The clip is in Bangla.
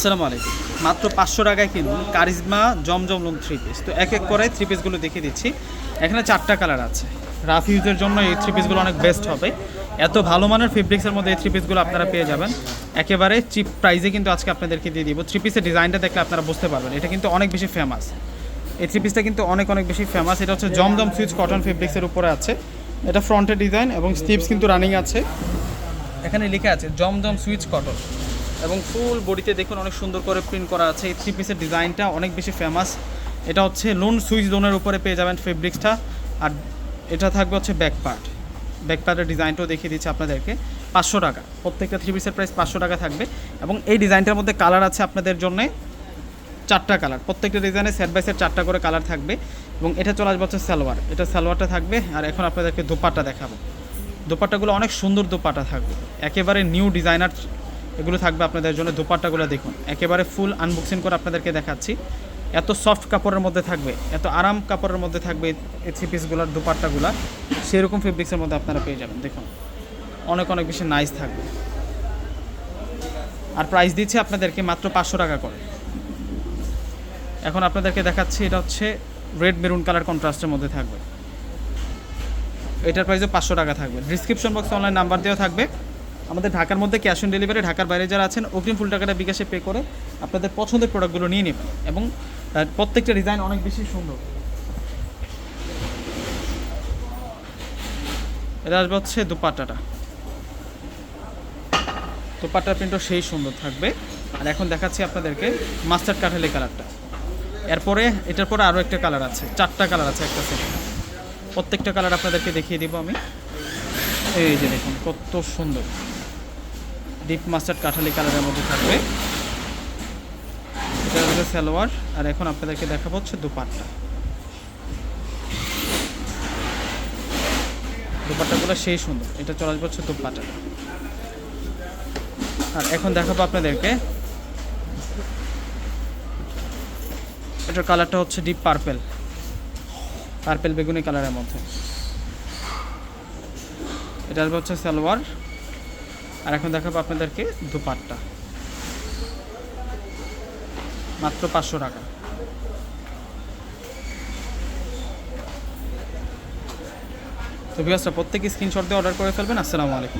আসসালামু আলাইকুম। মাত্র পাঁচশো টাকায় কিনুন কারিজমা জমজম লোন থ্রি পিস তো এক এক করে থ্রি পিসগুলো দেখিয়ে দিচ্ছি। এখানে চারটা কালার আছে। রাফ ইউজের জন্য এই থ্রি পিসগুলো অনেক বেস্ট হবে। এত ভালো মানের ফেব্রিক্সের মধ্যে এই থ্রি পিসগুলো আপনারা পেয়ে যাবেন। একেবারে চিপ প্রাইসে কিন্তু আজকে আপনাদেরকে দিয়ে দিব। থ্রি পিসের ডিজাইনটা দেখলে আপনারা বুঝতে পারবেন। এটা কিন্তু অনেক বেশি ফেমাস এই থ্রি পিসটা কিন্তু অনেক অনেক বেশি ফেমাস এটা হচ্ছে জমজম সুইচ কটন ফেব্রিক্সের উপরে আছে। এটা ফ্রন্টের ডিজাইন এবং স্টিপস কিন্তু রানিং আছে। এখানে লেখা আছে জমজম সুইচ কটন এবং ফুল বডিতে দেখুন অনেক সুন্দর করে প্রিন্ট করা আছে। এই থ্রি পিসের ডিজাইনটা অনেক বেশি ফেমাস এটা হচ্ছে লোন সুইচ লোনের উপরে পেয়ে যাবেন ফেব্রিক্সটা আর এটা থাকবে হচ্ছে ব্যাক পার্ট ব্যাক পার্টের ডিজাইনটাও দেখিয়ে দিচ্ছি আপনাদেরকে। পাঁচশো টাকা। প্রত্যেকটা থ্রি পিসের প্রাইস পাঁচশো টাকা থাকবে। এবং এই ডিজাইনটার মধ্যে কালার আছে আপনাদের জন্যে চারটা কালার প্রত্যেকটা ডিজাইনে সেট বাই সেট চারটা করে কালার থাকবে। এবং এটা চলে আসবে হচ্ছে সালোয়ার। এটা সালোয়ারটা থাকবে। আর এখন আপনাদেরকে দোপাট্টা দেখাবো। দোপাট্টাগুলো অনেক সুন্দর দোপাট্টা থাকবে। একেবারে নিউ ডিজাইনার এগুলো থাকবে আপনাদের জন্য, দোপাট্টাগুলো দেখুন। একেবারে ফুল আনবক্সিং করে আপনাদেরকে দেখাচ্ছি। এত সফট কাপড়ের মধ্যে থাকবে, এত আরাম কাপড়ের মধ্যে থাকবে এই থ্রি পিসগুলোর দোপাট্টাগুলো। সেরকম ফেব্রিক্সের মধ্যে আপনারা পেয়ে যাবেন, দেখুন। অনেক অনেক বেশি নাইস থাকবে। আর প্রাইস দিচ্ছে আপনাদেরকে মাত্র পাঁচশো টাকা করে। এখন আপনাদেরকে দেখাচ্ছি, এটা হচ্ছে রেড মেরুন কালার কন্ট্রাস্টের মধ্যে থাকবে। এটার প্রাইসও পাঁচশো টাকা থাকবে। ডিসক্রিপশন বক্সে অনলাইন নাম্বার দেওয়া থাকবে। আমাদের ঢাকার মধ্যে ক্যাশ অন ডেলিভারি ঢাকার বাইরে যারা আছেন, অগ্রিম ফুল টাকাটা বিকাশে পে করে আপনাদের পছন্দের প্রোডাক্টগুলো নিয়ে নেবেন। এবং প্রত্যেকটা ডিজাইন অনেক বেশি সুন্দর। এটা আসবে হচ্ছে দুপাট্টাটা। দুপাট্টার প্রিন্টও সেই সুন্দর থাকবে। আর এখন দেখাচ্ছি আপনাদেরকে মাস্টার্ড কাঠালি কালারটা এরপরে, এটার পরে আরও একটা কালার আছে, চারটা কালার আছে একটা সেট প্রত্যেকটা কালার আপনাদেরকে দেখিয়ে দিব আমি। এই যে দেখুন, কত সুন্দর। ডিপ মাস্টার্ড কাঠালি কালারের মধ্যে থাকবে। এটা হচ্ছে সালোয়ার, আর এখন আপনাদেরকে দেখাবো হচ্ছে দুপাট্টা। দুপাট্টাগুলো সেই সুন্দর, এটা চলে আসবে হচ্ছে দুপাট্টা। আর এখন দেখাবো আপনাদেরকে, এটার কালারটা হচ্ছে ডিপ পার্পেল পার্পেল বেগুনি কালারের মধ্যে। এটা আসবে হচ্ছে সালোয়ার আর এখন দেখাবো আপনাদেরকে দুপাট্টা। মাত্র পাঁচশো টাকা। তো বিকাশটা প্রত্যেক স্ক্রিনশট দিয়ে অর্ডার করে ফেলবেন। আসসালামু আলাইকুম।